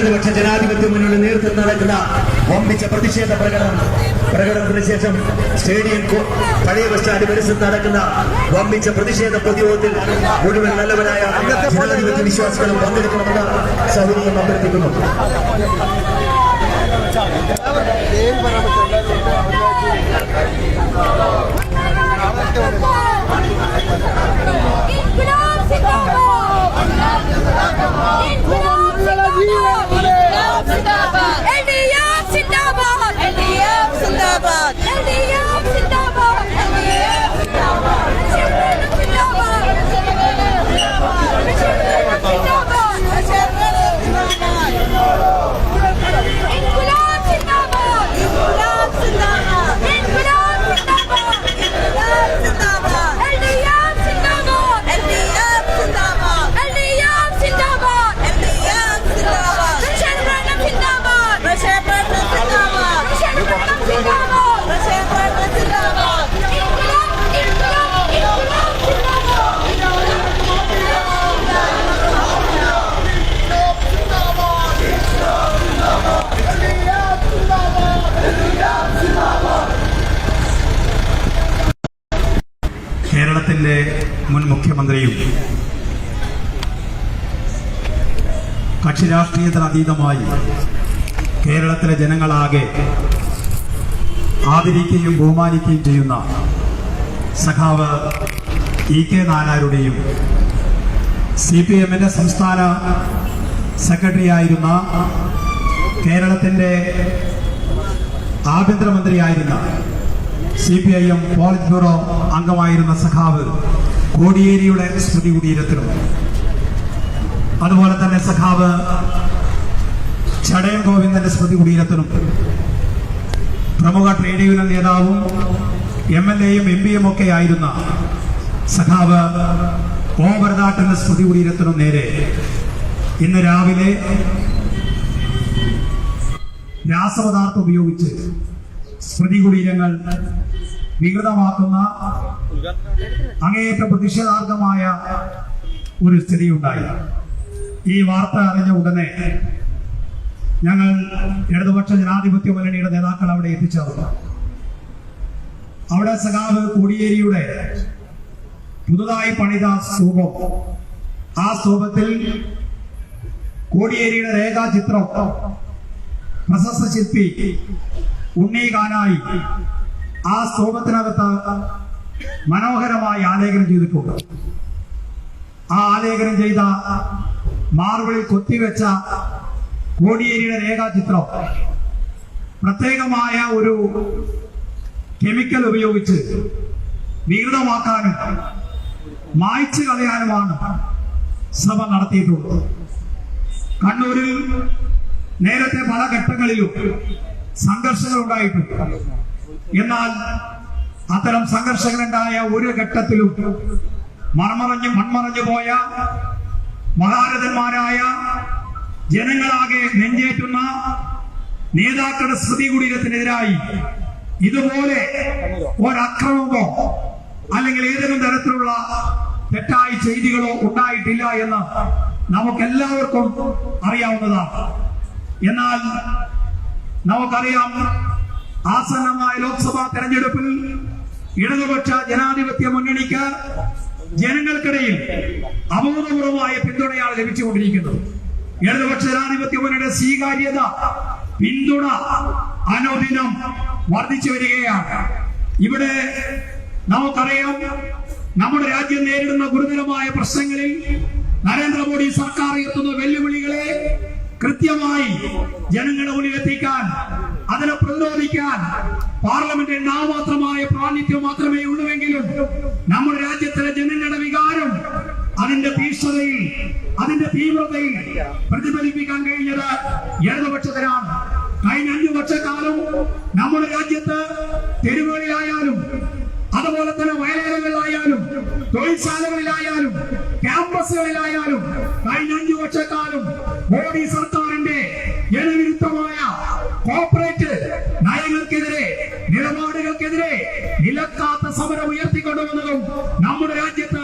ഇടതുപക്ഷ ജനാധിപത്യ മുന്നിൽ നേതൃത്വം നടക്കുന്ന ഒമ്പിച്ച പ്രതിഷേധ പ്രകടനം. പ്രകടനത്തിന് ശേഷം സ്റ്റേഡിയം പഴയ ബസ് സ്റ്റാൻഡ് പരിസരത്ത് നടക്കുന്ന വമ്പിച്ച പ്രതിഷേധ പ്രതിരോധത്തിൽ മുഴുവൻ നല്ലവരായ ജനാധിപത്യ വിശ്വാസികളും പങ്കെടുക്കണമെന്ന് സൗകര്യം അഭ്യർത്ഥിക്കുന്നു! İnkılap Zindabad! മുഖ്യമന്ത്രിയും കക്ഷി രാഷ്ട്രീയത്തിന് അതീതമായി കേരളത്തിലെ ജനങ്ങളാകെ ആദരിക്കുകയും ബഹുമാനിക്കുകയും ചെയ്യുന്ന സഖാവ് ഇ കെ നായനാരുടെയും സി പി എമ്മിന്റെ സംസ്ഥാന സെക്രട്ടറിയായിരുന്ന കേരളത്തിന്റെ ആഭ്യന്തരമന്ത്രിയായിരുന്ന C P I M politburo അംഗമായിരുന്ന സഖാവ് കോടിയേരിയുടെ സ്മൃതി കുടീരത്തിലും അതുപോലെ തന്നെ സഖാവ് ചടയം ഗോവിന്ദന്റെ സ്മൃതി കുടീരത്തിലും പ്രമുഖ ട്രേഡ് യൂണിയൻ നേതാവും എം എൽ എയും എം പിയും ഒക്കെ ആയിരുന്ന സഖാവ് ഓ ഭരതാട്ടന്റെ സ്മൃതി കുടീരത്തിനും നേരെ ഇന്ന് രാവിലെ രാസപദാർത്ഥം ഉപയോഗിച്ച് സ്മൃതി കുടീരങ്ങൾ വികൃതമാക്കുന്ന അങ്ങേയറ്റ പ്രതിഷേധാർഹമായ ഒരു സ്ഥിതിയുണ്ടായി. ഈ വാർത്ത അറിഞ്ഞ ഉടനെ ഞങ്ങൾ ഇടതുപക്ഷ ജനാധിപത്യ മുന്നണിയുടെ നേതാക്കൾ അവിടെ എത്തിച്ചേർന്നു. അവിടെ സഖാവ് കോടിയേരിയുടെ പുതുതായി പണിത സ്തൂപം. ആ സ്തൂപത്തിൽ കോടിയേരിയുടെ രേഖാചിത്രം പ്രശസ്ത ശില്പി ഉണ്ണി കാനായി ആ സ്തൂപത്തിനകത്ത് മനോഹരമായി ആലേഖനം ചെയ്തിട്ടുണ്ട്. ആ ആലേഖനം ചെയ്ത മാർബിളിൽ കൊത്തിവെച്ച കോടിയേരിയുടെ രേഖാചിത്രം പ്രത്യേകമായ ഒരു കെമിക്കൽ ഉപയോഗിച്ച് വികൃതമാക്കാനും മായ്ച്ചു കളയാനുമാണ് ശ്രമം നടത്തിയിട്ടുള്ളത്. കണ്ണൂരിൽ നേരത്തെ പല ഘട്ടങ്ങളിലും സംഘർഷങ്ങൾ ഉണ്ടായിട്ടുണ്ട്. എന്നാൽ അത്തരം സംഘർഷങ്ങളുണ്ടായ ഒരു ഘട്ടത്തിലും മൺമറഞ്ഞ് മൺമറഞ്ഞു പോയ മഹാരഥന്മാരായ ജനങ്ങളാകെ നെഞ്ചേറ്റുന്ന നേതാക്കളുടെ സ്മൃതി കുടീരത്തിനെതിരായി ഇതുപോലെ ഒരക്രമമോ അല്ലെങ്കിൽ ഏതെങ്കിലും തരത്തിലുള്ള തെറ്റായ ചെയ്തികളോ ഉണ്ടായിട്ടില്ല എന്ന് നമുക്കെല്ലാവർക്കും അറിയാവുന്നതാണ്. എന്നാൽ നമുക്കറിയാം ആസന്നമായ ലോക്സഭാ തെരഞ്ഞെടുപ്പിൽ ഇടതുപക്ഷ ജനാധിപത്യ മുന്നണിക്ക് ജനങ്ങൾക്കിടയിൽ അബോധപൂർവമായ പിന്തുണയാണ് ലഭിച്ചുകൊണ്ടിരിക്കുന്നത്. ഇടതുപക്ഷ ജനാധിപത്യ മുന്നണിയുടെ സ്വീകാര്യത പിന്തുണ അനുദിനം വർദ്ധിച്ചു വരികയാണ്. ഇവിടെ നമുക്കറിയാം നമ്മുടെ രാജ്യം നേരിടുന്ന ഗുരുതരമായ പ്രശ്നങ്ങളിൽ നരേന്ദ്രമോദി സർക്കാർ എത്തുന്ന വെല്ലുവിളികളെ കൃത്യമായി ജനങ്ങളുടെ മുന്നിൽ എത്തിക്കാൻ അതിനെ പ്രതിരോധിക്കാൻ പാർലമെന്റിൽ നാമാത്രമായ പ്രാതിനിധ്യം മാത്രമേ ഉള്ളുവെങ്കിലും നമ്മുടെ രാജ്യത്തിലെ ജനങ്ങളുടെ വികാരം അതിന്റെ തീഷ്ണതയിൽ അതിന്റെ തീവ്രതയിൽ പ്രതിഫലിപ്പിക്കാൻ കഴിഞ്ഞത് ഇടതുപക്ഷത്തിനാണ്. കഴിഞ്ഞ അഞ്ചു വർഷക്കാലം നമ്മുടെ രാജ്യത്ത് തെരുവുകളിലായാലും അതുപോലെ തന്നെ വയലേലകളിലായാലും തൊഴിൽശാലകളിലായാലും ക്യാമ്പസുകളിലായാലും കഴിഞ്ഞ അഞ്ചു വർഷക്കാലം മോദി സർക്കാരിന്റെ ജനവിരുദ്ധമായ കോർപ്പറേറ്റ് നയങ്ങൾക്കെതിരെ നിലപാടുകൾക്കെതിരെ നിലക്കാത്ത സമരം ഉയർത്തിക്കൊണ്ടുവന്നതും നമ്മുടെ രാജ്യത്ത്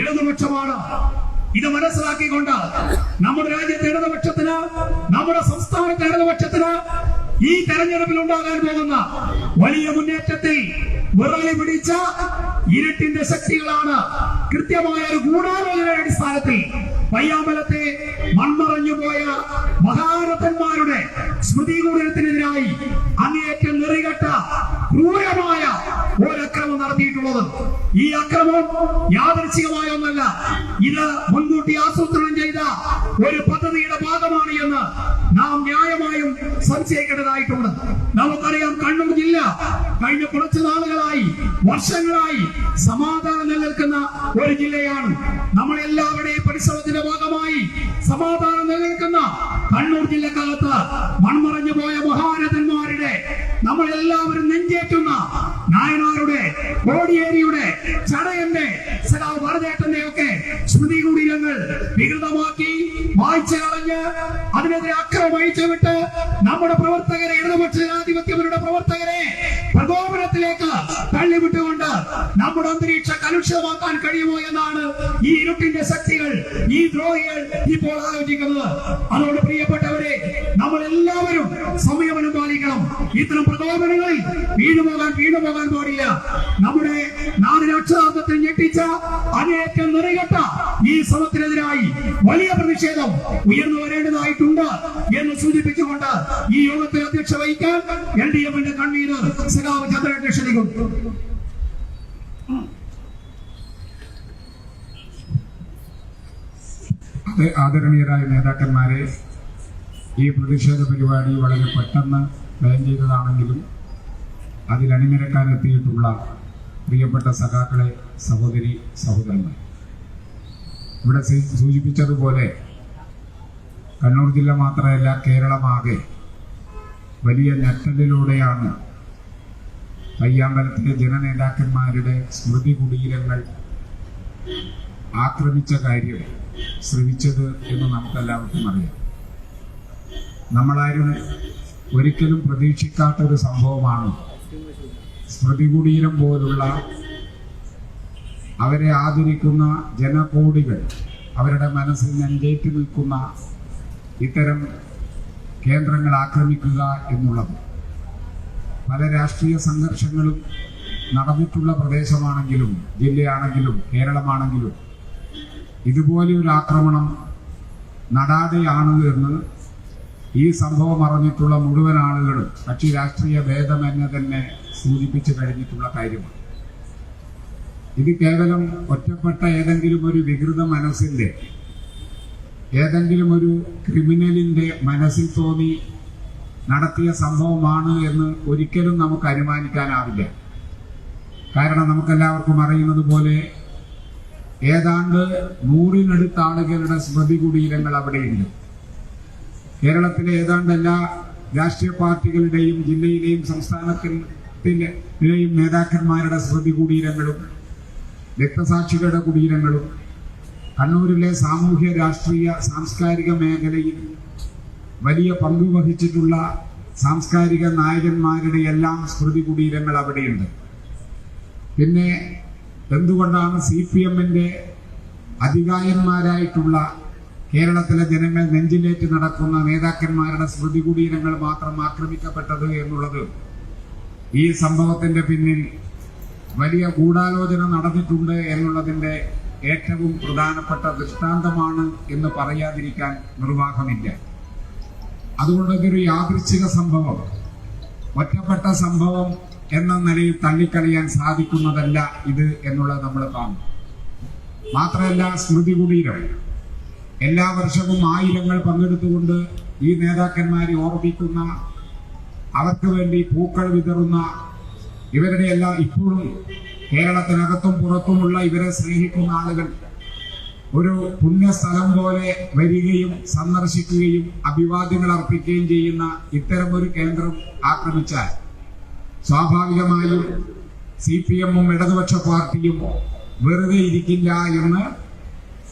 ഇടതുപക്ഷമാണ്. ഇത് മനസ്സിലാക്കിക്കൊണ്ട് നമ്മുടെ രാജ്യത്തെ ഇടതുപക്ഷത്തിന് നമ്മുടെ സംസ്ഥാനത്തെ ഇടതുപക്ഷത്തിന് ഈ തെരഞ്ഞെടുപ്പിൽ ഉണ്ടാകാൻ പോകുന്ന വലിയ മുന്നേറ്റത്തിൽ വിറലി പിടിച്ച ഇരുട്ടിന്റെ ശക്തികളാണ് കൃത്യമായ ഒരു ഗൂഢാലോചനയുടെ അടിസ്ഥാനത്തിൽ പയ്യാമ്പലത്തെ മൺമറഞ്ഞു പോയ മഹാരഥന്മാരുടെ സ്മൃതി കൂടത്തിനെതിരായി അങ്ങേയറ്റം നിറികെട്ട ക്രൂരമായ ഒരക്രമം നടത്തിയിട്ടുള്ളത്. ഈ അക്രമം യാദർശികമായ ഒന്നല്ല. ഇത് മുൻകൂട്ടി ആസൂത്രണം ചെയ്ത ഒരു പദ്ധതിയുടെ ഭാഗമാണ് എന്ന് നാം ന്യായമായും സംശയിക്കേണ്ടതായിട്ടുണ്ട്. നമുക്കറിയാം കണ്ണൂർ ജില്ല കഴിഞ്ഞ കുറച്ചു നാളുകളായി വർഷങ്ങളായി സമാധാനം നിലനിൽക്കുന്ന ഒരു ജില്ലയാണ് നമ്മളെല്ലാവരുടെയും പരിശ്രമത്തിന്റെ ഭാഗമായി സമാധാനം നിലനിൽക്കുന്ന കണ്ണൂർ ജില്ലക്കകത്ത് മൺമറഞ്ഞു പോയ മഹാരഥന്മാരുടെ നമ്മളെല്ലാവരും നെഞ്ചേറ്റുന്ന നായനാരുടെ കോടിയേരിയുടെ അന്തരീക്ഷ കലുഷിതമാക്കാൻ കഴിയുമോ എന്നാണ് ഈ ഇരുട്ടിന്റെ ശക്തികൾ ഈ ദ്രോഹികൾ ഇപ്പോൾ ആലോചിക്കുന്നത്. അതുകൊണ്ട് പ്രിയപ്പെട്ടവരെ നമ്മൾ എല്ലാവരും സംയമനം പാലിക്കണം ഇത്തരം പ്രകോപനങ്ങളിൽ വീണുപോകാൻ വീണുപോകാൻ പാടില്ല. നമ്മുടെ നാടിന് അക്ഷരാർത്ഥത്തിൽ ഞെട്ടിച്ച അങ്ങേയറ്റം നിറകെട്ട ഈ ശ്രമത്തിനെതിരായി വലിയ പ്രതിഷേധം ഉയർന്നു വരേണ്ടതായിട്ടുണ്ട് എന്ന് സൂചിപ്പിച്ചുകൊണ്ട് ഈ യോഗത്തിൽ അധ്യക്ഷ വഹിക്കാൻ എൽ ഡി എഫിന്റെ കൺവീനർ സഖാവ് ചന്ദ്രൻ ക്ഷണിക്കുന്നു. ആദരണീയരായ നേതാക്കന്മാരെ ഈ പ്രതിഷേധ പരിപാടി വളരെ പെട്ടെന്ന് പ്ലാൻ ചെയ്തതാണെങ്കിലും അതിൽ അണിനിരക്കാനെത്തിയിട്ടുള്ള പ്രിയപ്പെട്ട സഖാക്കളെ സഹോദരി സഹോദരന്മാർ ഇവിടെ സൂചിപ്പിച്ചതുപോലെ കണ്ണൂർ ജില്ല മാത്രമല്ല കേരളമാകെ വലിയ ഞെട്ടലിലൂടെയാണ് പയ്യാമ്പലത്തിലെ ജനനേതാക്കന്മാരുടെ സ്മൃതി കുടീരങ്ങൾ ആക്രമിച്ച കാര്യം. ശ്രമിച്ചത് എന്ന് നമുക്കെല്ലാവർക്കും അറിയാം. നമ്മളാരും ഒരിക്കലും പ്രതീക്ഷിക്കാത്തൊരു സംഭവമാണ്. സ്മൃതികുടീരം പോലുള്ള അവരെ ആദരിക്കുന്ന ജനകോടികൾ അവരുടെ മനസ്സിൽ നെഞ്ചേറ്റ് നിൽക്കുന്ന ഇത്തരം കേന്ദ്രങ്ങൾ ആക്രമിക്കുക എന്നുള്ളത് പല രാഷ്ട്രീയ സംഘർഷങ്ങളും നടന്നിട്ടുള്ള പ്രദേശമാണെങ്കിലും ജില്ലയാണെങ്കിലും കേരളമാണെങ്കിലും ഇതുപോലെ ഒരു ആക്രമണം നടാതെയാണ് എന്ന് ഈ സംഭവം അറിഞ്ഞിട്ടുള്ള മുഴുവൻ ആളുകളും കക്ഷി രാഷ്ട്രീയ ഭേദമെന്നെ തന്നെ സൂചിപ്പിച്ചു കഴിഞ്ഞിട്ടുള്ള കാര്യമാണ്. ഇത് കേവലം ഒറ്റപ്പെട്ട ഏതെങ്കിലും ഒരു വികൃത മനസ്സിന്റെ ഏതെങ്കിലും ഒരു ക്രിമിനലിന്റെ മനസ്സിൽ തോന്നി നടത്തിയ സംഭവമാണ് എന്ന് ഒരിക്കലും നമുക്ക് അനുമാനിക്കാനാവില്ല. കാരണം നമുക്കെല്ലാവർക്കും അറിയുന്നത് പോലെ ഏതാണ്ട് നൂറിനടുത്ത ആളുകളുടെ സ്മൃതി കുടീരങ്ങൾ അവിടെയുണ്ട്. കേരളത്തിലെ ഏതാണ്ട് എല്ലാ രാഷ്ട്രീയ പാർട്ടികളുടെയും ജില്ലയിലെയും സംസ്ഥാനത്തിലെയും നേതാക്കന്മാരുടെ സ്മൃതി കുടീരങ്ങളും രക്തസാക്ഷികളുടെ കുടീരങ്ങളും കണ്ണൂരിലെ സാമൂഹ്യ രാഷ്ട്രീയ സാംസ്കാരിക മേഖലയിൽ വലിയ പങ്കു വഹിച്ചിട്ടുള്ള സാംസ്കാരിക നായകന്മാരുടെ എല്ലാം സ്മൃതി കുടീരങ്ങൾ അവിടെയുണ്ട്. പിന്നെ എന്തുകൊണ്ടാണ് സി പി എമ്മിന്റെ അധികായന്മാരായിട്ടുള്ള കേരളത്തിലെ ജനങ്ങൾ നെഞ്ചിലേറ്റ് നടക്കുന്ന നേതാക്കന്മാരുടെ സ്മൃതി കുടീരങ്ങൾ മാത്രം ആക്രമിക്കപ്പെട്ടത് എന്നുള്ളത് ഈ സംഭവത്തിന്റെ പിന്നിൽ വലിയ ഗൂഢാലോചന നടന്നിട്ടുണ്ട് എന്നുള്ളതിന്റെ ഏറ്റവും പ്രധാനപ്പെട്ട ദൃഷ്ടാന്തമാണ് എന്ന് പറയാതിരിക്കാൻ നിർവാഹമില്ല. അതുകൊണ്ട് ഇതൊരു യാദൃച്ഛിക സംഭവം. ഒറ്റപ്പെട്ട സംഭവം എന്ന നിലയിൽ തള്ളിക്കളയാൻ സാധിക്കുന്നതല്ല ഇത് എന്നുള്ളത് നമ്മൾ കാണും. മാത്രമല്ല സ്മൃതി കുടീരം. എല്ലാ വർഷവും ആയിരങ്ങൾ പങ്കെടുത്തുകൊണ്ട് ഈ നേതാക്കന്മാരെ ഓർമ്മിക്കുന്ന അവർക്ക് വേണ്ടി പൂക്കൾ വിതറുന്ന ഇവരുടെ എല്ലാം ഇപ്പോഴും കേരളത്തിനകത്തും പുറത്തുമുള്ള ഇവരെ സ്നേഹിക്കുന്ന ആളുകൾ ഒരു പുണ്യസ്ഥലം പോലെ വരികയും സന്ദർശിക്കുകയും അഭിവാദ്യങ്ങൾ അർപ്പിക്കുകയും ചെയ്യുന്ന ഇത്തരമൊരു കേന്ദ്രം ആക്രമിച്ചാൽ സ്വാഭാവികമായും സി പി എമ്മും ഇടതുപക്ഷ പാർട്ടിയും വെറുതെ ഇരിക്കില്ല എന്ന്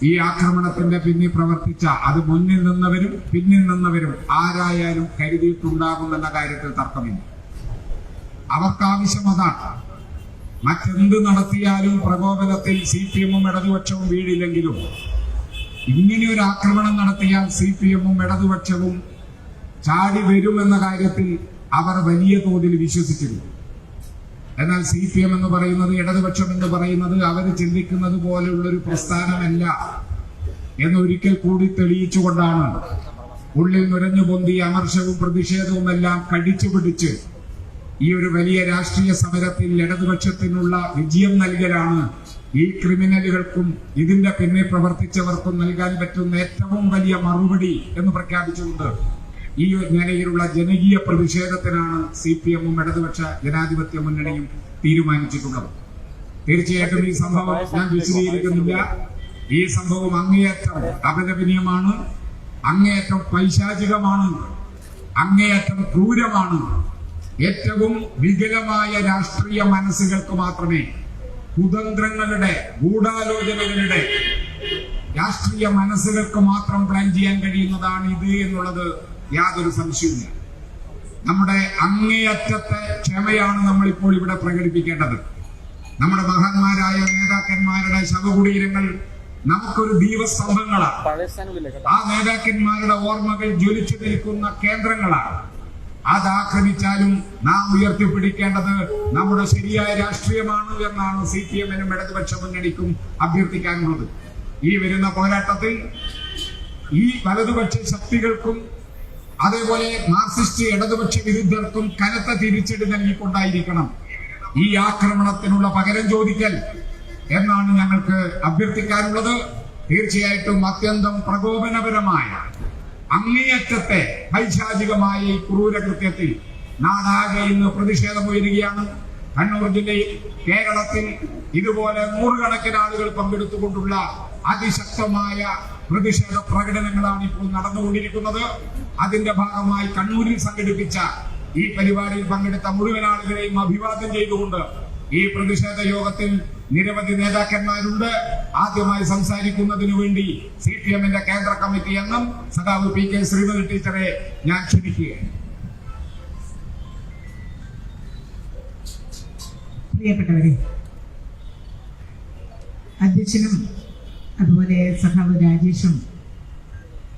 ഈ ആക്രമണത്തിന്റെ പിന്നിൽ പ്രവർത്തിച്ച അത് മുന്നിൽ നിന്നവരും പിന്നിൽ നിന്നവരും ആരായാലും കരുതിയിട്ടുണ്ടാകുമെന്ന കാര്യത്തിൽ തർക്കമില്ല. അവർക്കാവശ്യം അതാണ്. മറ്റെന്ത് നടത്തിയാലും പ്രകോപനത്തിൽ സി പി എമ്മും ഇടതുപക്ഷവും വീഴില്ലെങ്കിലും ഇങ്ങനെ ഒരു ആക്രമണം നടത്തിയാൽ സി പി എമ്മും ഇടതുപക്ഷവും ചാടി വരുമെന്ന കാര്യത്തിൽ അവർ വലിയ തോതിൽ വിശ്വസിച്ചിരുന്നു. എന്നാൽ സി പി എം എന്ന് പറയുന്നത് ഇടതുപക്ഷം എന്ന് പറയുന്നത് അവർ ചിന്തിക്കുന്നത് പോലെയുള്ളൊരു പ്രസ്ഥാനമല്ല എന്നൊരിക്കൽ കൂടി തെളിയിച്ചുകൊണ്ടാണ് ഉള്ളിൽ നുരഞ്ഞു പൊന്തി അമർഷവും പ്രതിഷേധവും എല്ലാം കടിച്ചു പിടിച്ച് ഈ ഒരു വലിയ രാഷ്ട്രീയ സമരത്തിൽ ഇടതുപക്ഷത്തിനുള്ള വിജയം നൽകലാണ് ഈ ക്രിമിനലുകൾക്കും ഇതിന്റെ പിന്നെ പ്രവർത്തിച്ചവർക്കും നൽകാൻ പറ്റുന്ന ഏറ്റവും വലിയ മറുപടി എന്ന് പ്രഖ്യാപിച്ചുകൊണ്ട് ഈ നിലയിലുള്ള ജനകീയ പ്രതിഷേധത്തിനാണ് സി പി എമ്മും ഇടതുപക്ഷ ജനാധിപത്യ മുന്നണിയും തീരുമാനിച്ചിട്ടുള്ളത്. തീർച്ചയായിട്ടും ഈ സംഭവം ഞാൻ വിശദീകരിക്കുന്നില്ല. ഈ സംഭവം അങ്ങേയറ്റം അപലപനീയമാണ് അങ്ങേയറ്റം പൈശാചികമാണ് അങ്ങേയറ്റം ക്രൂരമാണ്. ഏറ്റവും വികലമായ രാഷ്ട്രീയ മനസ്സുകൾക്ക് മാത്രമേ കുതന്ത്രങ്ങളുടെ ഗൂഢാലോചനകളുടെ രാഷ്ട്രീയ മനസ്സുകൾക്ക് മാത്രം പ്ലാൻ ചെയ്യാൻ കഴിയുന്നതാണ് ഇത് എന്നുള്ളത് യാതൊരു സംശയവുമില്ല. നമ്മുടെ അങ്ങേയറ്റത്തെ ക്ഷമയാണ് നമ്മൾ ഇപ്പോൾ ഇവിടെ പ്രകടിപ്പിക്കേണ്ടത്. നമ്മുടെ മഹാന്മാരായ നേതാക്കന്മാരുടെ ശവകുടീരങ്ങൾ നമുക്കൊരു ദീപസ്തംഭങ്ങളാണ്. ആ നേതാക്കന്മാരുടെ ഓർമ്മകൾ ജ്വലിച്ചു നിൽക്കുന്ന കേന്ദ്രങ്ങളാണ്. അത് ആക്രമിച്ചാലും നാം ഉയർത്തിപ്പിടിക്കേണ്ടത് നമ്മുടെ ശരിയായ രാഷ്ട്രീയമാണ് എന്നാണ് സി പി എമ്മിനും ഇടതുപക്ഷ മുന്നണിക്കും അഭ്യർത്ഥിക്കാനുള്ളത്. ഈ വരുന്ന പോരാട്ടത്തിൽ ഈ വലതുപക്ഷ ശക്തികൾക്കും അതേപോലെ മാർക്സിസ്റ്റ് ഇടതുപക്ഷ വിരുദ്ധർക്കും കനത്ത തിരിച്ചടി നൽകിക്കൊണ്ടായിരിക്കണം ഈ ആക്രമണത്തിനുള്ള പകരം ചോദിക്കൽ എന്നാണ് ഞങ്ങൾക്ക് അഭ്യർത്ഥിക്കാനുള്ളത്. തീർച്ചയായിട്ടും അത്യന്തം പ്രകോപനപരമായ അങ്ങേയറ്റത്തെ പൈശാചികമായ ഈ ക്രൂരകൃത്യത്തിൽ നാടാകെ ഇന്ന് പ്രതിഷേധം ഉയരുകയാണ് കണ്ണൂർ ജില്ലയിൽ കേരളത്തിൽ ഇതുപോലെ നൂറുകണക്കിന് ആളുകൾ പങ്കെടുത്തുകൊണ്ടുള്ള അതിശക്തമായ പ്രതിഷേധ പ്രകടനങ്ങളാണ് ഇപ്പോൾ നടന്നുകൊണ്ടിരിക്കുന്നത്. അതിന്റെ ഭാഗമായി കണ്ണൂരിൽ സംഘടിപ്പിച്ച ഈ പരിപാടിയിൽ പങ്കെടുത്ത മുഴുവൻ ആളുകളെയും അഭിവാദ്യം ചെയ്തുകൊണ്ട് ഈ പ്രതിഷേധ യോഗത്തിൽ നിരവധി നേതാക്കന്മാരുണ്ട്. ആദ്യമായി സംസാരിക്കുന്നതിനു വേണ്ടി സി പി എമ്മിന്റെ കേന്ദ്ര കമ്മിറ്റി അംഗം സഖാവ് പി കെ ശ്രീധർ ടീച്ചറെ ഞാൻ ക്ഷണിക്കുകയാണ്. പ്രിയപ്പെട്ടവരെ അധ്യക്ഷനും അതുപോലെ സഹാവ് രാജേഷും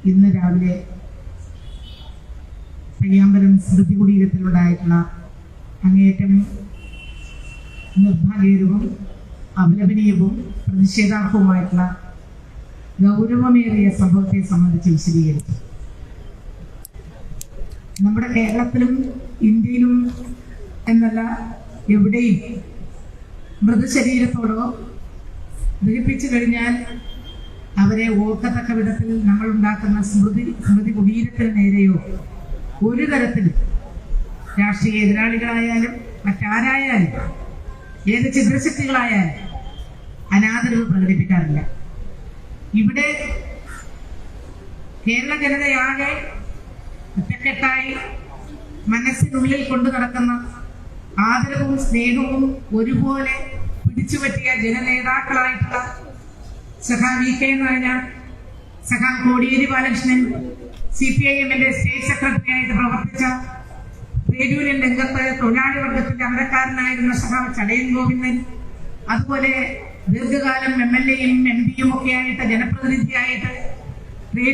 ഇന്ന് രാവിലെ പയ്യാമ്പലം സ്മൃതി കുടീരത്തിലുണ്ടായിട്ടുള്ള അങ്ങേയറ്റം നിർഭാഗ്യകരവും അപലപനീയവും പ്രതിഷേധാർഹവുമായിട്ടുള്ള ഗൗരവമേറിയ സംഭവത്തെ സംബന്ധിച്ച് വിശദീകരിച്ചു. നമ്മുടെ കേരളത്തിലും ഇന്ത്യയിലും എന്നല്ല എവിടെയും മൃതശരീരത്തോടോ ദഹിപ്പിച്ചു കഴിഞ്ഞാൽ അവരെ ഓർക്കത്തക്ക വിധത്തിൽ നമ്മൾ ഉണ്ടാക്കുന്ന സ്മൃതി സ്മൃതി കുടീരത്തിന് നേരെയോ ഒരു തരത്തിൽ രാഷ്ട്രീയ എതിരാളികളായാലും മറ്റാരായാലും ഏത് ചിത്രശക്തികളായാലും അനാദരവ് പ്രകടിപ്പിക്കാറില്ല. ഇവിടെ കേരള ജനതയാകെ ഒറ്റക്കെട്ടായി മനസ്സിനുള്ളിൽ കൊണ്ടു നടക്കുന്ന ആദരവും സ്നേഹവും ഒരുപോലെ പിടിച്ചുപറ്റിയ ജനനേതാക്കളായിട്ടുള്ള സഖാ V K Nayanar സഖാ Kodiyeri Balakrishnan C P I എമ്മിന്റെ സ്റ്റേറ്റ് സെക്രട്ടറിയായിട്ട് പ്രവർത്തിച്ച ട്രേഡ് യൂണിയൻ രംഗത്ത് തൊഴിലാളി വർഗത്തിന്റെ അമരക്കാരനായിരുന്ന സഖാവ് ചടയൻ ഗോവിന്ദൻ അതുപോലെ ദീർഘകാലം എം എൽ എയും എം പിയും ഒക്കെ ആയിട്ട് ജനപ്രതിനിധിയായിട്ട്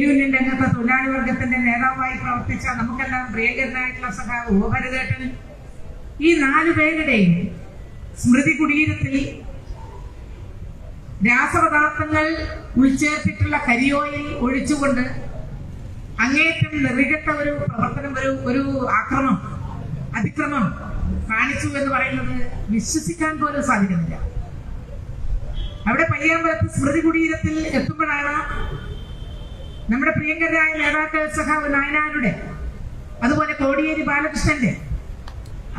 യൂണിയൻ രംഗത്ത് തൊഴിലാളി വർഗത്തിന്റെ നേതാവായി പ്രവർത്തിച്ച നമുക്കെല്ലാം പ്രിയങ്കരനായിട്ടുള്ള സഖാവ് ഓഭരതേട്ടൻ ഈ നാലു പേരുടെയും സ്മൃതി കുടീരത്തിൽ രാസപദാർത്ഥങ്ങൾ ഉൾച്ചേർത്തിട്ടുള്ള കരിയോയിൽ ഒഴിച്ചുകൊണ്ട് അങ്ങേറ്റം നെറികെട്ട ഒരു പ്രവർത്തനം ഒരു ഒരു ആക്രമം അതിക്രമം കാണിച്ചു എന്ന് പറയുന്നത് വിശ്വസിക്കാൻ പോലും സാധിക്കുന്നില്ല. അവിടെ പയ്യാമ്പലത്ത് സ്മൃതി കുടീരത്തിൽ എത്തുമ്പോഴാണ് നമ്മുടെ പ്രിയങ്കരായ നേതാക്കൾ സഖാവ് നായനാരുടെ അതുപോലെ കോടിയേരി ബാലകൃഷ്ണന്റെ.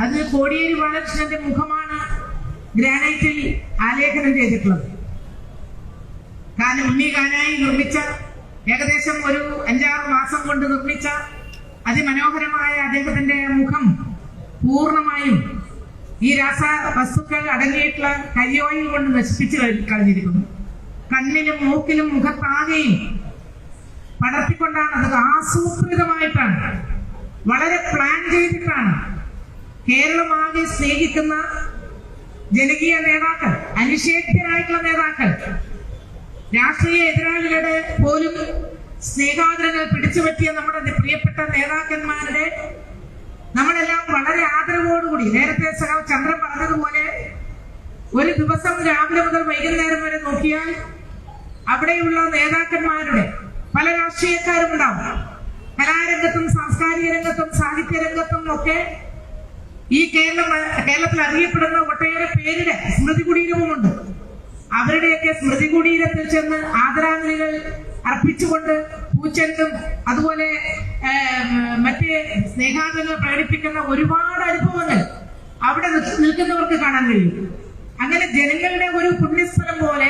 അത് കോടിയേരി ബാലകൃഷ്ണന്റെ മുഖമാണ് ഗ്രാനൈറ്റിൽ ആലേഖനം ചെയ്തിട്ടുള്ളത്. കാരണം ഉണ്ണി കാനായി നിർമ്മിച്ച ഏകദേശം ഒരു അഞ്ചാറ് മാസം കൊണ്ട് നിർമ്മിച്ച അതിമനോഹരമായ അദ്ദേഹത്തിന്റെ മുഖം പൂർണമായും ഈ രാസ വസ്തുക്കൾ അടങ്ങിയിട്ടുള്ള കരിയോയിൽ കൊണ്ട് നശിപ്പിച്ചു കഴിഞ്ഞിരിക്കുന്നു കണ്ണിലും മൂക്കിലും മുഖത്താകെയും പടർത്തിക്കൊണ്ടാണ് അത് ആസൂത്രിതമായിട്ടാണ്. വളരെ പ്ലാൻ ചെയ്തിട്ടാണ് കേരളമാകെ സ്നേഹിക്കുന്ന ജനകീയ നേതാക്കൾ അനിഷേധ്യരായിട്ടുള്ള നേതാക്കൾ രാഷ്ട്രീയ എതിരാളികളുടെ പോലും സ്നേഹാദരങ്ങൾ പിടിച്ചുപറ്റിയ നമ്മുടെ പ്രിയപ്പെട്ട നേതാക്കന്മാരുടെ നമ്മളെല്ലാം വളരെ ആദരവോടുകൂടി നേരത്തെ സഹാ ചന്ദ്രൻ പറഞ്ഞതുപോലെ ഒരു ദിവസം രാവിലെ മുതൽ വൈകുന്നേരം വരെ നോക്കിയാൽ അവിടെയുള്ള നേതാക്കന്മാരുടെ പല രാഷ്ട്രീയക്കാരും ഉണ്ടാവും. കലാരംഗത്തും സാംസ്കാരിക രംഗത്തും സാഹിത്യ രംഗത്തും ഒക്കെ ഈ കേരളം കേരളത്തിൽ അറിയപ്പെടുന്ന ഒട്ടേറെ പേരുടെ സ്മൃതി കുടീരവുമുണ്ട് അവരുടെയൊക്കെ സ്മൃതി കുടീരത്തിൽ ചെന്ന് ആദരാഞ്ജലികൾ അർപ്പിച്ചുകൊണ്ട് പൂച്ചെണ്ടും അതുപോലെ മറ്റേ സ്നേഹാദരങ്ങൾ പ്രകടിപ്പിക്കുന്ന ഒരുപാട് അനുഭവങ്ങൾ അവിടെ നിൽക്കുന്നവർക്ക് കാണാൻ കഴിയും. അങ്ങനെ ജനങ്ങളുടെ ഒരു പുണ്യസ്ഥലം പോലെ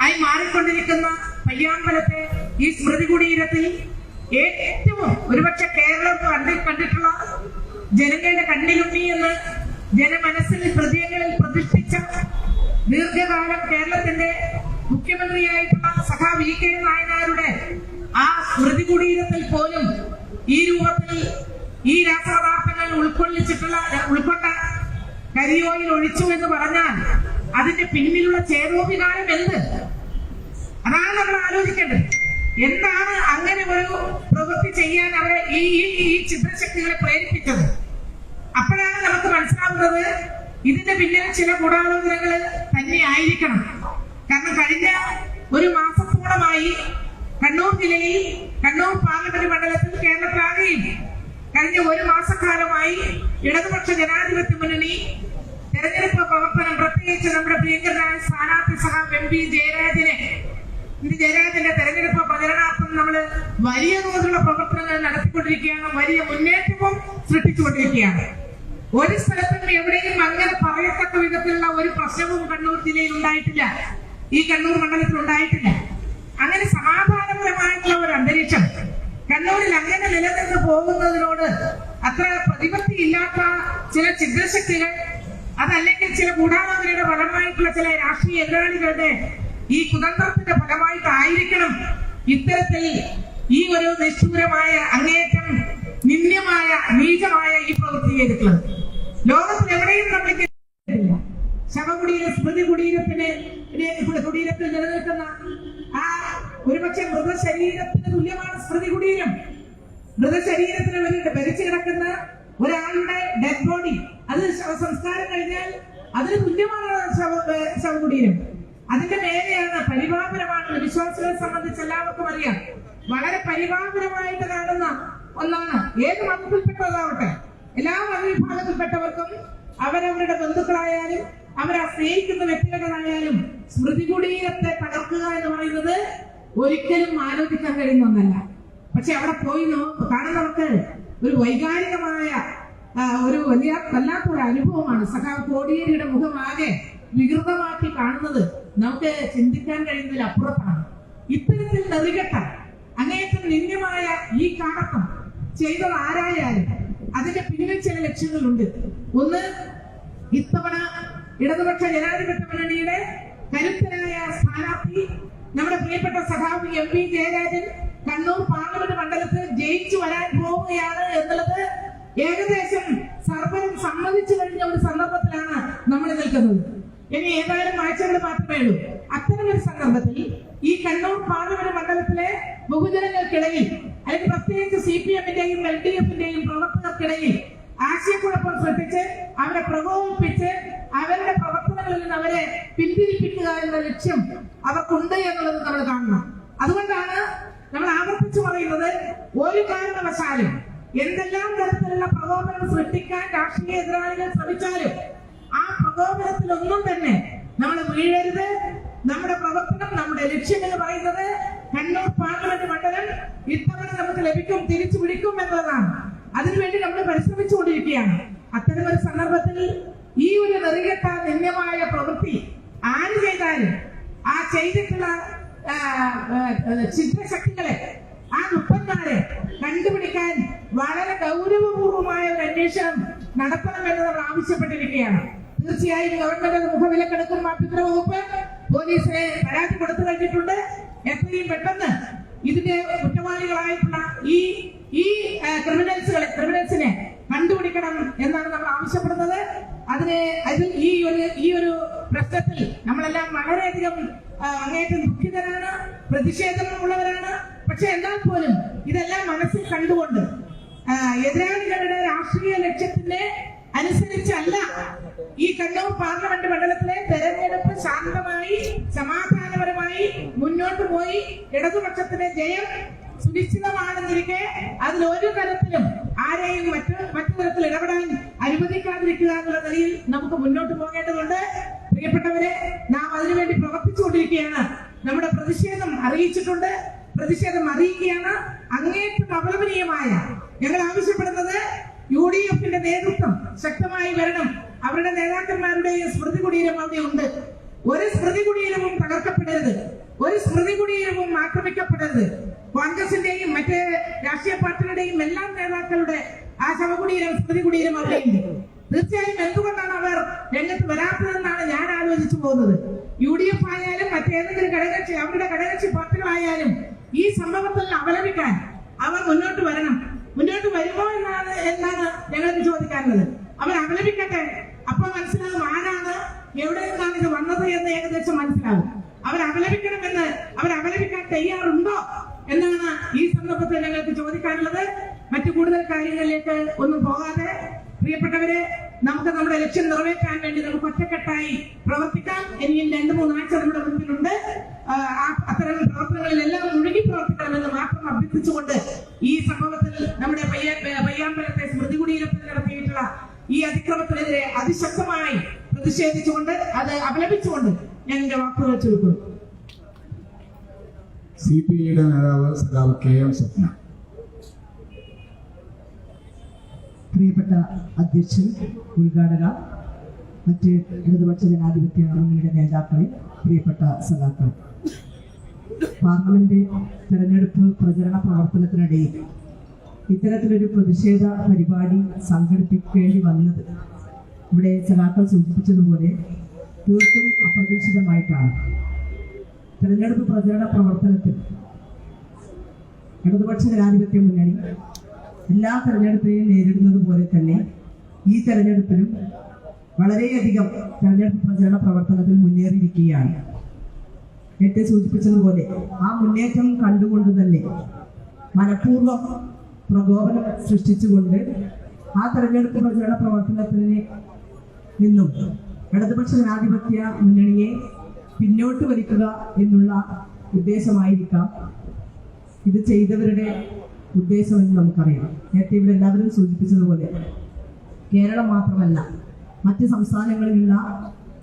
ആയി മാറിക്കൊണ്ടിരിക്കുന്ന പയ്യാമ്പലത്തെ ഈ സ്മൃതി കുടീരത്തിൽ ഏറ്റവും ഒരുപക്ഷെ കേരളം കണ്ടി കണ്ടിട്ടുള്ള ജനങ്ങളുടെ കണ്ണിലുണ്ണി എന്ന് ജനമനസ്സിൽ ഹൃദയങ്ങളിൽ പ്രതിഷ്ഠിച്ച ദീർഘകാലം കേരളത്തിന്റെ മുഖ്യമന്ത്രിയായിട്ടുള്ള സഖാ വി കെ നായനാരുടെ ആ സ്മൃതി കുടീരത്തിൽ പോലും ഈ രൂപത്തിൽ ഈ രാസപദാർത്ഥങ്ങൾ ഉൾക്കൊള്ളിച്ചിട്ടുള്ള ഉൾക്കൊണ്ട കരിയോയിൽ ഒഴിച്ചു എന്ന് പറഞ്ഞാൽ അതിന്റെ പിന്നിലുള്ള ചേതോവികാരം എന്ത്? അതാണ് നമ്മൾ ആലോചിക്കേണ്ടത്. എന്താണ് അങ്ങനെ ഒരു പ്രവൃത്തി ചെയ്യാൻ അവരെ ഈ ഈ- ചിത്രശക്തികളെ പ്രേരിപ്പിച്ചത്? അപ്പോഴാണ് നമുക്ക് മനസ്സിലാവുന്നത് ഇതിന്റെ പിന്നിൽ ചില ഗൂഢാലോചനകൾ തന്നെ ആയിരിക്കണം. കാരണം കഴിഞ്ഞ ഒരു മാസത്തോളമായി കണ്ണൂർ ജില്ലയിൽ കണ്ണൂർ പാർലമെന്റ് മണ്ഡലത്തിൽ കേരളത്തിലാകെയും കഴിഞ്ഞ ഒരു മാസക്കാലമായി ഇടതുപക്ഷ ജനാധിപത്യ മുന്നണി തെരഞ്ഞെടുപ്പ് പ്രവർത്തനം പ്രത്യേകിച്ച് നമ്മുടെ പ്രിയങ്കരനായ സ്ഥാനാർത്ഥി സഹ എം പി ജയരാജനെ ഇത് ജയരാജന്റെ തെരഞ്ഞെടുപ്പ് പ്രചരണാർത്ഥം നമ്മൾ വലിയ തോതിലുള്ള പ്രവർത്തനങ്ങൾ നടത്തിക്കൊണ്ടിരിക്കുകയാണ് വലിയ മുന്നേറ്റവും സൃഷ്ടിച്ചുകൊണ്ടിരിക്കുകയാണ്. ഒരു സ്ഥലത്തും എവിടെയും അങ്ങനെ പറയത്തക്ക വിധത്തിലുള്ള ഒരു പ്രശ്നവും കണ്ണൂർ ജില്ലയിൽ ഉണ്ടായിട്ടില്ല. ഈ കണ്ണൂർ മണ്ഡലത്തിൽ ഉണ്ടായിട്ടില്ല. അങ്ങനെ സമാധാനപരമായിട്ടുള്ള ഒരു അന്തരീക്ഷം. കണ്ണൂരിൽ അങ്ങനെ നിലനിന്ന് പോകുന്നതിനോട് അത്ര പ്രതിപത്തി ഇല്ലാത്ത ചില ചിദ്രശക്തികൾ അതല്ലെങ്കിൽ ചില ഗൂഢാലോചനയുടെ ഫലമായിട്ടുള്ള ചില രാഷ്ട്രീയ എതിരാളികളുടെ ഈ കുതന്ത്രത്തിന്റെ ഫലമായിട്ടായിരിക്കണം ഇത്തരത്തിൽ ഈ ഒരു നിഷ്ഠൂരമായ അങ്ങേറ്റം നിന്ദ്യമായ നീചമായ ഈ പ്രവൃത്തി ചെയ്തിട്ടുള്ളത് ലോകത്തിൽ എവിടെയും നമ്മൾ ഇത് ചെയ്തിട്ടില്ല. ശവകുടീര സ്മൃതി കുടീരത്തിന് കുടീരത്തിൽ നിലനിൽക്കുന്ന ആ ഒരുപക്ഷെ മൃതശരീരത്തിന് തുല്യമാണ് സ്മൃതി കുടീരം മൃതശരീരത്തിന് ഒരു ഭരിച്ചു കിടക്കുന്ന ഒരാളുടെ ഡെഡ് ബോഡി അത് ശവസംസ്കാരം കഴിഞ്ഞാൽ അതിന് തുല്യമാണ് ശവ ശവകുടീരം. അതിന്റെ മേലെയാണ് പരിപാപനമാണ് വിശ്വാസികളെ സംബന്ധിച്ച് എല്ലാവർക്കും അറിയാം. വളരെ പരിപാപനമായിട്ട് കാണുന്ന ഒന്നാണ്. ഏത് മതത്തിൽപ്പെട്ടതാവട്ടെ എല്ലാ മതവിഭാഗത്തിൽപ്പെട്ടവർക്കും അവരവരുടെ ബന്ധുക്കളായാലും അവരെ സ്നേഹിക്കുന്ന വ്യക്തികളായാലും സ്മൃതി കുടീരത്തെ തകർക്കുക എന്ന് പറയുന്നത് ഒരിക്കലും ആലോചിക്കാൻ കഴിയുന്ന ഒന്നല്ല. പക്ഷെ അവിടെ പോയി കാണുന്നവർക്ക് ഒരു വൈകാരികമായ ഒരു വലിയ വല്ലാത്ത ഒരു അനുഭവമാണ്. സഖാവ് കോടിയേരിയുടെ മുഖം ആകെ വികൃതമാക്കി കാണുന്നത് നമുക്ക് ചിന്തിക്കാൻ കഴിയുന്നതിൽ അപ്പുറത്താണ്. ഇത്തരത്തിൽ നെറികെട്ട അങ്ങേറ്റം നിന്ദ്യമായ ഈ കാണത്തം ചെയ്തത് ആരായാലും അതിന്റെ പിന്നിൽ ചില ലക്ഷ്യങ്ങളുണ്ട്. ഒന്ന് ഇത്തവണ ഇടതുപക്ഷ ജനാധിപത്യ മുന്നണിയുടെ കരുത്തനായ സ്ഥാനാർത്ഥി നമ്മുടെ പ്രിയപ്പെട്ട സഖാവ് M P Jayarajan Kannur parliament മണ്ഡലത്തിൽ ജയിച്ചു വരാൻ പോവുകയാണ് എന്നുള്ളത് ഏകദേശം സർവരും സമ്മതിച്ചു കഴിഞ്ഞ ഒരു സന്ദർഭത്തിലാണ് നമ്മൾ നിൽക്കുന്നത്. ഇനി ഏതായാലും ആഴ്ചകൾ മാത്രമേ ഉള്ളൂ. അത്തരമൊരു സന്ദർഭത്തിൽ ഈ കണ്ണൂർ പാർലമെന്റ് മണ്ഡലത്തിലെ ബഹുജനങ്ങൾക്കിടയിൽ അല്ലെങ്കിൽ പ്രത്യേകിച്ച് സി പി എമ്മിന്റെയും എൽ ഡി എഫിന്റെയും പ്രവർത്തകർക്കിടയിൽ ആശയക്കുഴപ്പം സൃഷ്ടിച്ച് അവരെ പ്രകോപിപ്പിച്ച് അവരുടെ പ്രവർത്തനങ്ങളിൽ നിന്ന് അവരെ പിന്തിരിപ്പിക്കുക എന്ന ലക്ഷ്യം അവർക്കുണ്ട് എന്നുള്ളത് നമ്മൾ കാണണം. അതുകൊണ്ടാണ് നമ്മൾ ആവർത്തിച്ചു പറയുന്നത് ഒരു കാരണവശാലും എന്തെല്ലാം തരത്തിലുള്ള പ്രകോപനം സൃഷ്ടിക്കാൻ രാഷ്ട്രീയ എതിരാളികൾ ശ്രമിച്ചാലും ആ പ്രകോപനത്തിലൊന്നും തന്നെ നമ്മൾ വീഴരുത്. നമ്മുടെ പ്രവർത്തനം നമ്മുടെ ലക്ഷ്യം എന്ന് പറയുന്നത് കണ്ണൂർ പാർലമെന്റ് മണ്ഡലം ഇത്തവണ നമുക്ക് ലഭിക്കും തിരിച്ചു പിടിക്കും എന്നതാണ് അതിനുവേണ്ടി നമ്മൾ പരിശ്രമിച്ചുകൊണ്ടിരിക്കുകയാണ്. ഒരു സന്ദർഭത്തിൽ ഈ ഒരു നെറികെട്ട നിന്ദ്യമായ പ്രവൃത്തി ആര് ചെയ്താലും ആ ചെയ്തിട്ടുള്ള ചിത്രശക്തികളെ ആ ദുഃഖന്മാരെ കണ്ടുപിടിക്കാൻ വളരെ ഗൗരവപൂർവമായ ഒരു അന്വേഷണം നടത്തണമെന്ന് നമ്മൾ ആവശ്യപ്പെട്ടിരിക്കുകയാണ്. തീർച്ചയായും ഗവൺമെന്റ് മുഖവിലക്കെടുക്കും ആഭ്യന്തര വകുപ്പ്. പോലീസിനെ പരാതി കൊടുത്തു കഴിഞ്ഞിട്ടുണ്ട്. എത്രയും പെട്ടെന്ന് ഇതിന്റെ കുറ്റവാളികളായിട്ടുള്ള ഈ ഈ ക്രിമിനൽസുകളെ ക്രിമിനൽസിനെ കണ്ടുപിടിക്കണം എന്നാണ് നമ്മൾ ആവശ്യപ്പെടുന്നത്. അതിന് അതിൽ ഈ ഒരു ഈ ഒരു പ്രശ്നത്തിൽ നമ്മളെല്ലാം വളരെയധികം അങ്ങേറ്റം ദുഃഖിതരാണ് പ്രതിഷേധമുള്ളവരാണ് പക്ഷെ എന്നാൽ പോലും ഇതെല്ലാം മനസ്സിൽ കണ്ടുകൊണ്ട് എതിരാളികളുടെ രാഷ്ട്രീയ ലക്ഷ്യത്തിന്റെ അനുസരിച്ചല്ല ഈ കണ്ണൂർ പാർലമെന്റ് മണ്ഡലത്തിലെ തെരഞ്ഞെടുപ്പ് ശാന്തമായി സമാധാനപരമായി മുന്നോട്ട് പോയി. ഇടതുപക്ഷത്തിന്റെ ജയം സുനിശ്ചിതമാണെന്നിരിക്കെ അതിൽ ഒരു തരത്തിലും ആരെയും മറ്റു മറ്റു തരത്തിൽ ഇടപെടാൻ അനുവദിക്കാതിരിക്കുക എന്നുള്ള നിലയിൽ നമുക്ക് മുന്നോട്ട് പോകേണ്ടതുണ്ട്. പ്രിയപ്പെട്ടവരെ നാം അതിനുവേണ്ടി പ്രവർത്തിച്ചുകൊണ്ടിരിക്കുകയാണ്. നമ്മുടെ പ്രതിഷേധം അറിയിച്ചിട്ടുണ്ട്. പ്രതിഷേധം അറിയിക്കുകയാണ്. അങ്ങേറ്റം അപലപനീയമായ ഞങ്ങൾ ആവശ്യപ്പെടുന്നത് യു ഡി എഫിന്റെ നേതൃത്വം ശക്തമായി വരണം. അവരുടെ നേതാക്കന്മാരുടെ സ്മൃതി കുടീരം അവിടെ ഉണ്ട്. ഒരു സ്മൃതി കുടീരവും തകർക്കപ്പെടരുത്. ഒരു സ്മൃതി കുടീരവും ആക്രമിക്കപ്പെടരുത്. കോൺഗ്രസിന്റെയും മറ്റ് രാഷ്ട്രീയ പാർട്ടികളുടെയും എല്ലാ നേതാക്കളുടെ ആ ശവകുടീരം സ്മൃതി കുടീരം അവിടെയുണ്ട് തീർച്ചയായും എന്തുകൊണ്ടാണ് അവർ രംഗത്ത് വരാത്തതെന്നാണ് ഞാൻ ആലോചിച്ചു പോകുന്നത്. യു ഡി എഫ് ആയാലും മറ്റേതെങ്കിലും ഘടകകക്ഷി അവരുടെ ഘടകകക്ഷി പാർട്ടികളായാലും ഈ സംഭവത്തിൽ അവലംബിക്കാൻ അവർ മുന്നോട്ട് വരണം. മുന്നോട്ട് വരുമോ എന്നാണ് എന്നാണ് ഞങ്ങൾക്ക് ചോദിക്കാനുള്ളത്. അവർ അപലപിക്കട്ടെ അപ്പൊ മനസ്സിലാകും ആരാണ് എവിടെ നിന്നാണ് ഇത് വന്നത് എന്ന് ഏകദേശം മനസ്സിലാകും അവർ അവലപിക്കണമെന്ന് അവർ അവലപിക്കാൻ തയ്യാറുണ്ടോ എന്നാണ് ഈ സന്ദർഭത്തിൽ ഞങ്ങൾക്ക് ചോദിക്കാനുള്ളത്. മറ്റു കൂടുതൽ കാര്യങ്ങളിലേക്ക് ഒന്നും പോകാതെ പ്രിയപ്പെട്ടവരെ നമുക്ക് നമ്മുടെ ലക്ഷ്യം നിറവേറ്റാൻ വേണ്ടി നമുക്ക് ഒറ്റക്കെട്ടായി പ്രവർത്തിക്കാം. ഇനിയും രണ്ട് മൂന്നാഴ്ച നമ്മുടെ മുൻപിലുണ്ട്. അത്തരം പ്രവർത്തനങ്ങളിലെല്ലാം മുഴുകി പ്രവർത്തിക്കണമെന്ന് മാത്രം അഭ്യർത്ഥിച്ചുകൊണ്ട് ഈ സംഭവത്തിൽ നമ്മുടെ പയ്യ- പയ്യാമ്പലത്തെ സ്മൃതി കുടീരത്തിൽ നടത്തിയിട്ടുള്ള ഈ അതിക്രമത്തിനെതിരെ അതിശക്തമായി പ്രതിഷേധിച്ചുകൊണ്ട് അത് അപലപിച്ചുകൊണ്ട് ഞാൻ എന്റെ വാക്കുകൾ ചുരുക്കുന്നു സി പി ഐയുടെ നേതാവ് സഖാവ് കെ എം സ്വപ്ന. പ്രിയപ്പെട്ട അധ്യക്ഷൻ ഉദ്ഘാടക മറ്റ് ഇടതുപക്ഷ ജനാധിപത്യ മുന്നണിയുടെ നേതാക്കളെ പ്രിയപ്പെട്ട സഖാക്കൾ പാർലമെന്റ് തെരഞ്ഞെടുപ്പ് പ്രചരണ പ്രവർത്തനത്തിനിടയിൽ ഇത്തരത്തിലൊരു പ്രതിഷേധ പരിപാടി സംഘടിപ്പിക്കേണ്ടി വന്നത് ഇവിടെ സഖാക്കൾ സൂചിപ്പിച്ചതുപോലെ തീർത്തും അപ്രതീക്ഷിതമായിട്ടാണ്. തെരഞ്ഞെടുപ്പ് പ്രചരണ പ്രവർത്തനത്തിൽ ഇടതുപക്ഷ ജനാധിപത്യ മുന്നണി എല്ലാ തെരഞ്ഞെടുപ്പിനെയും നേരിടുന്നത് പോലെ തന്നെ ഈ തെരഞ്ഞെടുപ്പിലും വളരെയധികം തെരഞ്ഞെടുപ്പ് പ്രചരണ പ്രവർത്തനത്തിൽ മുന്നേറിയിരിക്കുകയാണ്. നേരത്തെ സൂചിപ്പിച്ചതുപോലെ ആ മുന്നേറ്റം കണ്ടുകൊണ്ട് തന്നെ മനഃപൂർവം പ്രകോപനം സൃഷ്ടിച്ചുകൊണ്ട് ആ തെരഞ്ഞെടുപ്പ് പ്രചരണ പ്രവർത്തനത്തിന് നിന്നും ഇടതുപക്ഷ ജനാധിപത്യ മുന്നണിയെ പിന്നോട്ട് വലിക്കുക എന്നുള്ള ഉദ്ദേശമായിരിക്കാം. ഇത് ചെയ്തവരുടെ ഉദ്ദേശം എന്ന് നമുക്കറിയാം. നേരത്തെ ഇവിടെ എല്ലാവരും സൂചിപ്പിച്ചതുപോലെ കേരളം മാത്രമല്ല മറ്റ് സംസ്ഥാനങ്ങളിലുള്ള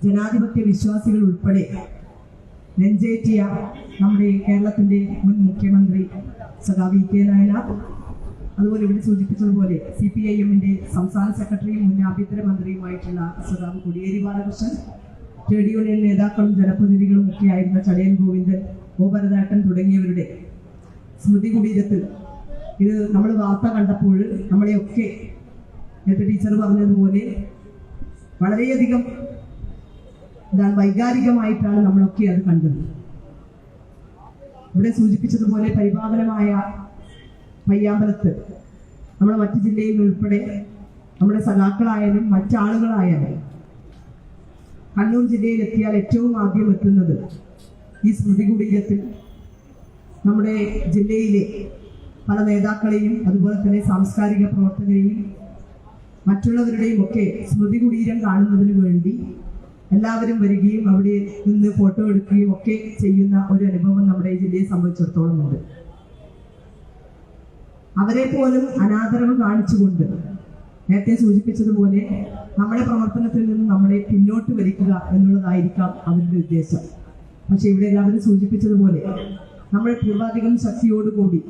ജനാധിപത്യ വിശ്വാസികൾ ഉൾപ്പെടെ നെഞ്ചേറ്റിയ നമ്മുടെ കേരളത്തിന്റെ മുൻ മുഖ്യമന്ത്രി സദാ വി കെ നായനാർ അതുപോലെ ഇവിടെ സൂചിപ്പിച്ചതുപോലെ സി പി ഐ എമ്മിന്റെ സംസ്ഥാന സെക്രട്ടറിയും മുൻ ആഭ്യന്തര മന്ത്രിയുമായിട്ടുള്ള സഖാവ് കോടിയേരി ബാലകൃഷ്ണൻ ട്രേഡ് യൂണിയൻ നേതാക്കളും ജനപ്രതിനിധികളും ഒക്കെ ആയിരുന്ന ചടയൻ ഗോവിന്ദൻ ഒ ഭരതേട്ടൻ തുടങ്ങിയവരുടെ സ്മൃതി കുടീരത്തിൽ ഇത് നമ്മൾ വാർത്ത കണ്ടപ്പോൾ നമ്മളെയൊക്കെ നേരത്തെ ടീച്ചർ പറഞ്ഞതുപോലെ വളരെയധികം എന്താണ് വൈകാരികമായിട്ടാണ് നമ്മളൊക്കെ അത് കണ്ടത്. ഇവിടെ സൂചിപ്പിച്ചതുപോലെ പരിപാവനമായ പയ്യാമ്പലത്ത് നമ്മുടെ മറ്റു ജില്ലയിൽ ഉൾപ്പെടെ നമ്മുടെ സഖാക്കളായാലും മറ്റാളുകളായാലും കണ്ണൂർ ജില്ലയിൽ എത്തിയാൽ ഏറ്റവും ആദ്യം എത്തുന്നത് ഈ സ്മൃതി കുടീരത്തിൽ നമ്മുടെ ജില്ലയിലെ പല നേതാക്കളെയും അതുപോലെ തന്നെ സാംസ്കാരിക പ്രവർത്തകരെയും മറ്റുള്ളവരുടെയും ഒക്കെ സ്മൃതി കുടീരം കാണുന്നതിന് വേണ്ടി എല്ലാവരും വരികയും അവിടെ നിന്ന് ഫോട്ടോ എടുക്കുകയും ഒക്കെ ചെയ്യുന്ന ഒരു അനുഭവം നമ്മുടെ ജില്ലയെ സംബന്ധിച്ചിടത്തോളം ഉണ്ട്. അവരെ പോലും അനാദരവ് കാണിച്ചുകൊണ്ട് നേരത്തെ സൂചിപ്പിച്ചതുപോലെ നമ്മുടെ പ്രവർത്തനത്തിൽ നിന്ന് നമ്മളെ പിന്നോട്ട് വലിക്കുക എന്നുള്ളതായിരിക്കാം അവരുടെ ഉദ്ദേശം. പക്ഷെ ഇവിടെ എല്ലാവരും സൂചിപ്പിച്ചതുപോലെ നമ്മൾ പൂർവാധികം ശക്തിയോടുകൂടി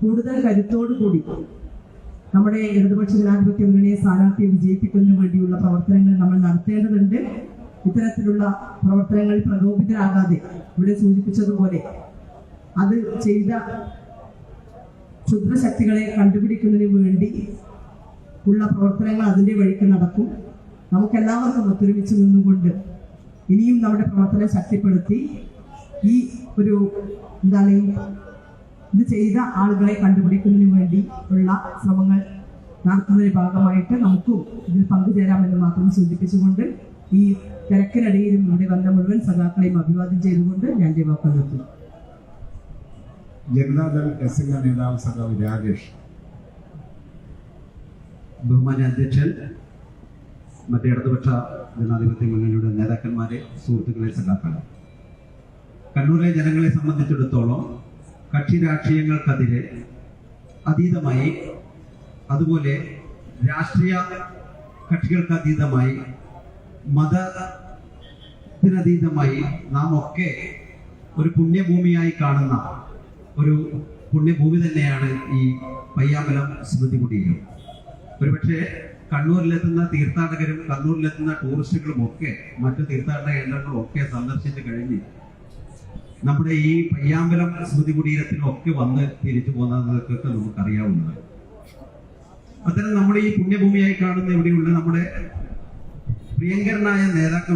കൂടുതൽ കരുത്തോടുകൂടി നമ്മുടെ ഇടതുപക്ഷ ജനാധിപത്യ മുന്നണിയെ സ്ഥാനാർത്ഥിയെ വിജയിപ്പിക്കുന്നതിന് വേണ്ടിയുള്ള പ്രവർത്തനങ്ങൾ നമ്മൾ നടത്തേണ്ടതുണ്ട്. ഇത്തരത്തിലുള്ള പ്രവർത്തനങ്ങൾ പ്രകോപിതരാകാതെ ഇവിടെ സൂചിപ്പിച്ചതുപോലെ അത് ചെയ്ത ക്ഷുദ്രശക്തികളെ കണ്ടുപിടിക്കുന്നതിന് വേണ്ടി ഉള്ള പ്രവർത്തനങ്ങൾ അതിന്റെ വഴിക്ക് നടക്കും. നമുക്കെല്ലാവർക്കും ഒത്തൊരുമിച്ച് നിന്നുകൊണ്ട് ഇനിയും നമ്മുടെ പ്രവർത്തനം ശക്തിപ്പെടുത്തി ഈ ഒരു എന്താണ് ഇത് ചെയ്ത ആളുകളെ കണ്ടുപിടിക്കുന്നതിന് വേണ്ടി ഉള്ള ശ്രമങ്ങൾ നടത്തുന്നതിന് ഭാഗമായിട്ട് നമുക്കും ഇതിൽ പങ്കുചേരാമെന്ന് മാത്രം സൂചിപ്പിച്ചുകൊണ്ട് ഈ തിരക്കിനിടയിലും ഇവിടെ വന്ന മുഴുവൻ സഖാക്കളെയും അഭിവാദ്യം ചെയ്തുകൊണ്ട് ഞാൻ വാക്കുകൾ നിർത്തുന്നു. ജനതാദൾ എൻ നേതാവ് സഖാവ് രാകേഷ്. ബഹുമാന അധ്യക്ഷൻ മറ്റേ ഇടതുപക്ഷ ജനാധിപത്യ മുന്നണിയുടെ നേതാക്കന്മാരെ സുഹൃത്തുക്കളെ സഖാക്കളെ. കണ്ണൂരിലെ ജനങ്ങളെ സംബന്ധിച്ചിടത്തോളം കക്ഷി രാഷ്ട്രീയങ്ങൾക്കെതിരെ അതീതമായി അതുപോലെ രാഷ്ട്രീയ കക്ഷികൾക്ക് അതീതമായി മതത്തിനതീതമായി നാം ഒക്കെ ഒരു പുണ്യഭൂമിയായി കാണുന്ന ഒരു പുണ്യഭൂമി തന്നെയാണ് ഈ പയ്യാമ്പലം സ്മൃതി കുടീരം ഒരുപക്ഷെ കണ്ണൂരിലെത്തുന്ന തീർത്ഥാടകരും കണ്ണൂരിലെത്തുന്ന ടൂറിസ്റ്റുകളും ഒക്കെ മറ്റു തീർത്ഥാടന കേന്ദ്രങ്ങളും ഒക്കെ സന്ദർശിച്ച് കഴിഞ്ഞ് നമ്മുടെ ഈ പയ്യാമ്പലം സ്മൃതി കുടീരത്തിലൊക്കെ വന്ന് തിരിച്ചു പോകുന്നതൊക്കെ നമുക്കറിയാവുന്നതാണ്. അത്തരം നമ്മുടെ ഈ പുണ്യഭൂമിയായി കാണുന്ന ഇവിടെയുള്ള നമ്മുടെ പ്രിയങ്കരനായ നേതാക്കൾ